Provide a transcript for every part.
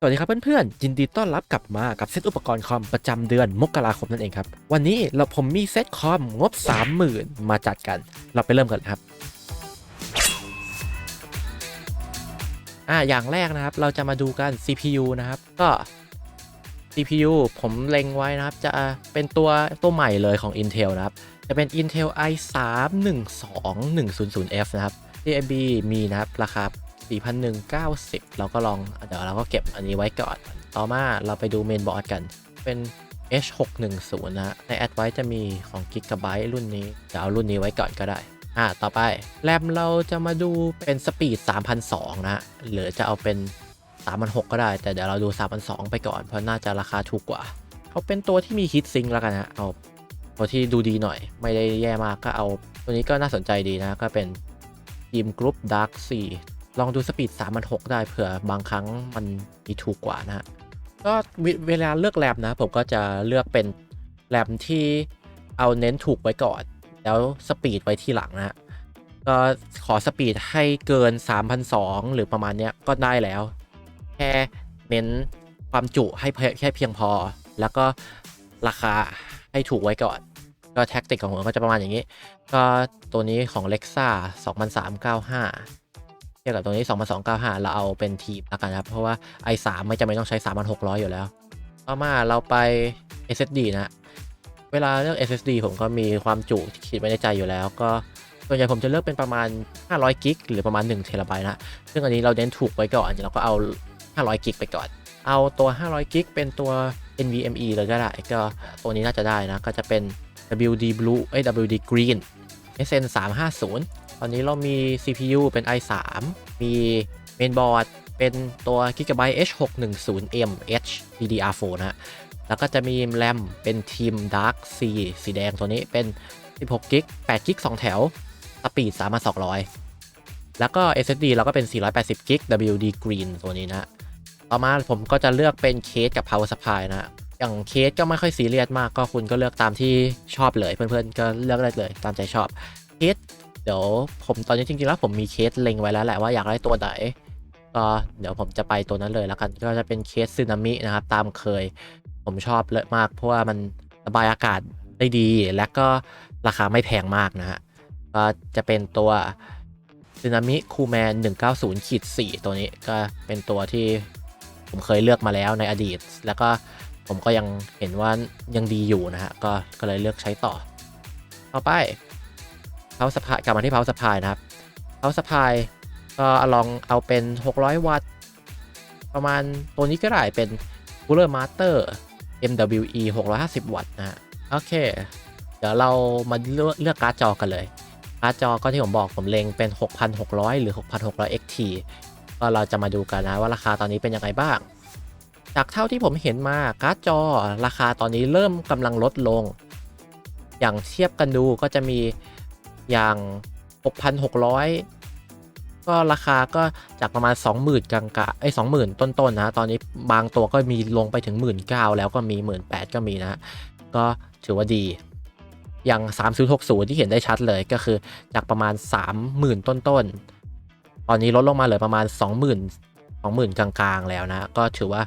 สวัสดีครับเพื่อนๆ ยินดีต้อนรับกลับมากับเซตอุปกรณ์คอมประจำเดือนมกราคมนั่นเองครับ วันนี้เราผมมีเซตคอมงบ 30,000 มาจัดกัน เราไปเริ่มกันเลยครับ อ่าอย่างแรกนะครับเราจะมาดูกัน CPU นะครับก็ CPU ผมเล็งไว้นะครับ จะเป็นตัวตัวใหม่เลยของ Intel นะครับ จะเป็น Intel i3 12100F นะครับ DAB มีนะครับราคา 4,190 เราก็ลองเดี๋ยวเราก็เก็บอันนี้ไว้ก่อน ต่อมาเราไปดูเมนบอร์ดกัน เป็น H610 นะใน Advice จะมีของ Gigabyte รุ่นนี้เดี๋ยวเอารุ่นนี้ไว้ก่อนก็ได้ อ่า ต่อไปแรมเราจะมาดูเป็นสปีด3,200นะหรือจะเอาเป็น3,600ก็ได้ แต่เดี๋ยวเราดู3,200ไปก่อน เพราะน่าจะราคาถูกกว่า เขาเป็นตัวที่มีฮิตซิงแล้วกันนะเอาตัวที่ดูดีหน่อย ไม่ได้แย่มากก็เอา ตัวนี้ก็น่าสนใจดีนะ ก็เป็นทีมกรุ๊ป Dark 4 ลองดูสปีด3,600ได้เผื่อบางครั้งมันมีถูกกว่านะฮะก็เวเวลาเลือกแรมนะ ผมก็จะเลือกเป็นแรมที่เอาเน้นถูกไว้ก่อน แล้วสปีดไว้ที่หลังนะก็ขอสปีดให้เกิน3,200หรือประมาณเนี้ยก็ได้แล้ว แค่เน้นความจุให้เพียแค่เพียงพอ แล้วก็ราคาให้ถูกไว้ก่อน ก็แท็กติกของผมก็จะประมาณอย่างนี้ ก็ตัวนี้ของ Lexa 2395เทียบกับตัวนี้ 2295 เราเอาเป็นทีมแล้วกันครับ เพราะว่า i3 ไม่จำเป็นต้องใช้ 3600 อยู่แล้ว ต่อมาเราไป SSD นะ เวลาเลือก SSD ผมก็มีความจุที่คิดไว้ในใจอยู่แล้ว ก็ส่วนใหญ่ผมจะเลือกเป็นประมาณ 500กิกหรือประมาณ1เทราไบต์นะ ซึ่งอันนี้เราเน้นถูกไว้ก่อนเราก็เอา 500กิกไปก่อน เอาตัว 500กิกเป็นตัว NVMe เลยก็ได้ก็ตัวนี้น่าจะได้นะ ก็จะเป็น WD Blue เอ้ย WD Green SN 350 ตอนนี้เรามี CPU เป็น i3 มี Mainboard เป็นตัว Gigabyte H610M H DDR4 นะฮะ แล้วก็จะมีแรมเป็นทีม Dark C สีแดงตัวนี้เป็น 16กิก8กิก2แถว สปีด3,200 แล้วก็ SSD เราก็เป็น 480กิก WD Green ตัวนี้นะ ต่อมาผมก็จะเลือกเป็นเคสกับ power supply นะ อย่างเคสก็ไม่ค่อยซีเรียสมากก็คุณก็เลือกตามที่ชอบเลย เพื่อนๆ ก็เลือกได้เลยตามใจชอบเคส ดี๋ยวผมตอนนี้จริงๆแล้วผมมีเคสเล็งไว้แล้วแหละว่าอยากได้ตัวไหนก็เดี๋ยวผมจะไปตัวนั้นเลยแล้วกันก็จะเป็นเคสซึนามินะครับ ตามเคย ผมชอบเลยมาก เพราะว่ามันระบายอากาศได้ดี และก็ราคาไม่แพงมากนะฮะก็จะเป็นตัวซึนามิคูแมน190ขีด4ตัวนี้ก็เป็นตัวที่ผมเคยเลือกมาแล้วในอดีต แล้วก็ผมก็ยังเห็นว่ายังดีอยู่นะฮะก็ก็เลยเลือกใช้ต่อ ต่อไป เพาสพายกลับมาที่เพาสพายนะครับเพาสพายก็ลองเอาเป็น 600 วัตต์ ประมาณตัวนี้ก็ได้เป็น Cooler Master MWE 650 วัตต์นะฮะโอเค เดี๋ยวเรามาเลือกเลือกการ์ดจอกันเลย การ์ดจอก็ที่ผมบอกผมเล็งเป็น 6,600 หรือ 6,600 XT ก็เราจะมาดูกันนะว่าราคาตอนนี้เป็นยังไงบ้าง จากเท่าที่ผมเห็นมาการ์ดจอราคาตอนนี้เริ่มกำลังลดลง อย่างเทียบกันดูก็จะมี อย่าง 6,600 ก็ราคาก็จากประมาณ 20,000กลางๆไอ้20,000ต้นๆนะตอนนี้บางตัวก็มีลงไปถึง 19,000แล้วก็มี 18,000ก็มีนะ ก็ถือว่าดี อย่าง 3060 ที่เห็นได้ชัดเลยก็คือจากประมาณ 30,000 ต้นๆตอนนี้ลดลงมาเหลือประมาณ 20,000 20,000 กลางๆ แล้วนะ ก็ถือว่า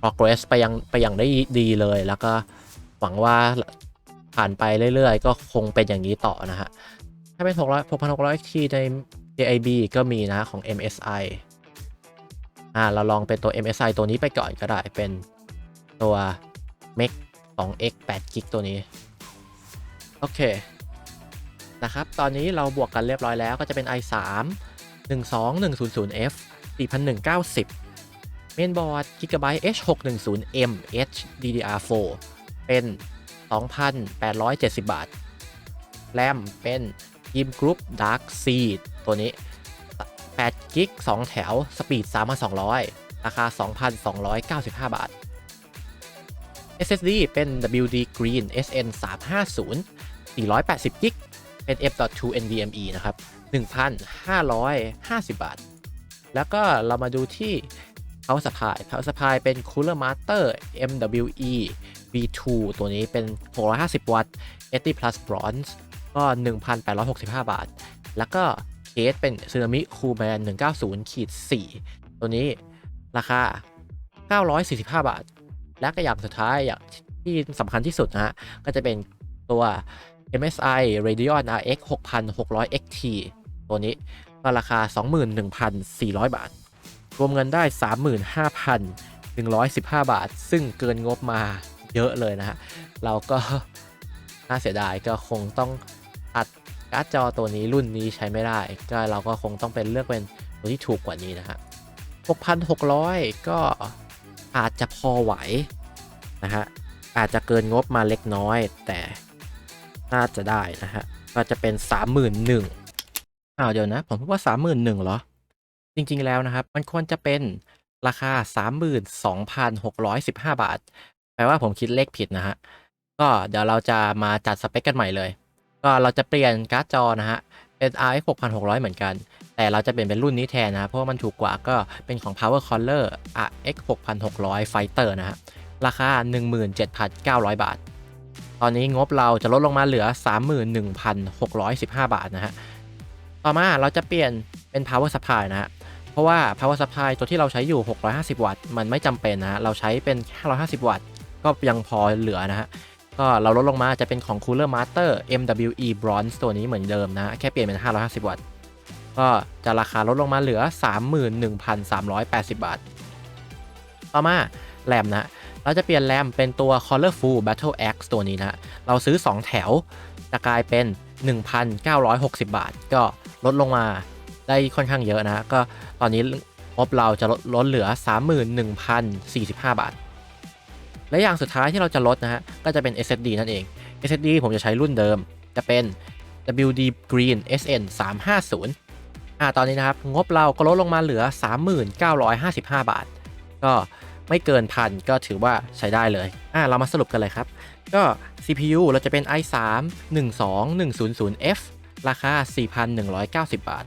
progress ไปยังไปอย่างได้ดีเลยแล้วก็หวังว่า ผ่านไปเรื่อยๆ ก็คงเป็นอย่างนี้ต่อนะฮะ ถ้าเป็น600 6,600 XT ใน JIB ก็มีนะของ MSI อ่าเราลองเป็นตัว MSI ตัวนี้ไปก่อนก็ได้เป็นตัว MEC 2X 8 g b ตัวนี้ โอเค นะครับ ตอนนี้เราบวกกันเรียบร้อยแล้วก็จะเป็น i3 12100F 4190 Mainboard Gigabyte H610M H DDR4 เป็น 2,870 บาท แรมเป็นยิมกรุ๊ปดาร์กซีดตัวนี้8กิก2แถว สปีด 3,200 ราคา 2,295 บาท SSD เป็น WD Green SN 350 480 กิก เป็น F.2 NVMe นะครับ 1,550 บาท แล้วก็เรามาดูที่เท้าสไพล์เท้าสไพล์เป็น Cooler Master MWE V2 ตัวนี้เป็น 650 วัตต์80 plus bronze ก็ 1,865 บาท แล้วก็เคสเป็น Tsunami Coolman 190ขีด4ตัวนี้ราคา 945 บาท และก็อย่างสุดท้ายอย่างที่สำคัญที่สุดนะฮะ ก็จะเป็นตัว MSI Radeon RX 6600 XT ตัวนี้ก็ราคา 21,400 บาท รวมเงินได้ 35,115 บาท ซึ่งเกินงบมา เยอะเลยนะฮะ เราก็น่าเสียดายก็คงต้องอัดการ์ดจอตัวนี้รุ่นนี้ใช้ไม่ได้ ก็เราก็คงต้องเป็นเลือกเป็นตัวที่ถูกกว่านี้นะฮะ 6,600 ก็อาจจะพอไหวนะฮะ อาจจะเกินงบมาเล็กน้อย แต่น่าจะได้นะฮะ ก็จะเป็น 31,000อ้าวเดี๋ยวนะ ผมพูดว่า 31,000เหรอ จริงๆแล้วนะครับ มันควรจะเป็นราคา 32,615 บาทแป ลว่าผมคิดเลขผิดนะฮะ ก็เดี๋ยวเราจะมาจัดสเปคกันใหม่เลย ก็เราจะเปลี่ยนการ์ดจอนะฮะ เป็น RX 6600 เหมือนกัน แต่เราจะเปลี่ยนเป็นรุ่นนี้แทนนะ เพราะว่ามันถูกกว่าก็เป็นของ Power Color RX 6600 Fighter นะฮะ ราคา 17,900 บาท ตอนนี้งบเราจะลดลงมาเหลือ 31,615 บาทนะฮะ ต่อมาเราจะเปลี่ยนเป็น power supply นะฮะเพราะว่า power supply ตัวที่เราใช้อยู่ 650 วัตต์ มันไม่จำเป็นนะฮะเราใช้เป็น 550 วัตต์ ก็ยังพอเหลือนะฮะก็เราลดลงมาจะเป็นของ Cooler Master MWE Bronze ตัวนี้เหมือนเดิมนะแค่เปลี่ยนเป็น 550 วัตต์ ก็จะราคาลดลงมาเหลือ 31,380 บาท ต่อมาแรมนะเราจะเปลี่ยนแรมเป็นตัว Colorful Battle Axe ตัวนี้นะเราซื้อ 2 แถวจะกลายเป็น 1,960 บาท ก็ลดลงมาได้ค่อนข้างเยอะนะ ก็ตอนนี้งบเราจะลดลดเหลือ 31,045 บาท และอย่างสุดท้ายที่เราจะลดนะฮะ ก็จะเป็น SSD นั่นเอง SSD ผมจะใช้รุ่นเดิม จะเป็น WD Green SN 350อ่าตอนนี้นะครับ งบเราก็ลดลงมาเหลือ 3955 บาท ก็ไม่เกินพันก็ถือว่าใช้ได้เลย อ่าเรามาสรุปกันเลยครับ ก็ CPU เราจะเป็น i3 12100F ราคา 4,190 บาท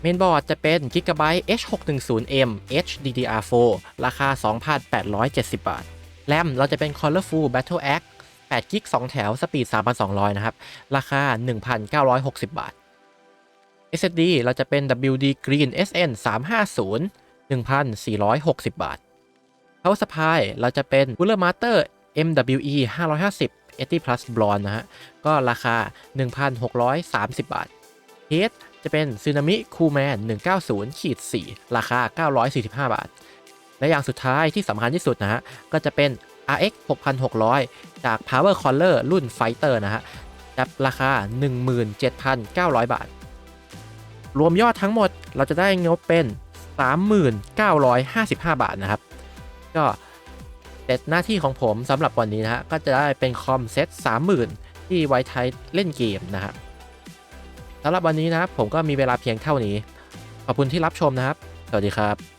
เมนบอร์ดจะเป็น Gigabyte H610M HDDR4 ราคา 2,870 บาท แรมเราจะเป็น Colorful Battle Axe 8 g b 2แถว สปีด 3,200 นะครับ ราคา 1,960 บาท SSD เราจะเป็น WD Green SN 350 1,460 บาท Power Supply เราจะเป็น Cooler Master MWE 550 80 Plus Blonde นะฮะ ก็ราคา 1,630 บาท Case จะเป็น Tsunami Coolman 190ขีด4ราคา 945 บาท และอย่างสุดท้ายที่สำคัญที่สุดนะฮะ ก็จะเป็น RX 6600 จาก Power Color รุ่น Fighter นะฮะจับราคา 17,900 บาท รวมยอดทั้งหมดเราจะได้งบเป็น 3955 บาทนะครับ ก็เสร็จหน้าที่ของผมสำหรับวันนี้นะฮะ ก็จะได้เป็นคอมเซ็ต30,000 ที่ไว้ใช้เล่นเกมนะครับ สำหรับวันนี้นะครับผมก็มีเวลาเพียงเท่านี้ ขอบคุณที่รับชมนะครับ สวัสดีครับ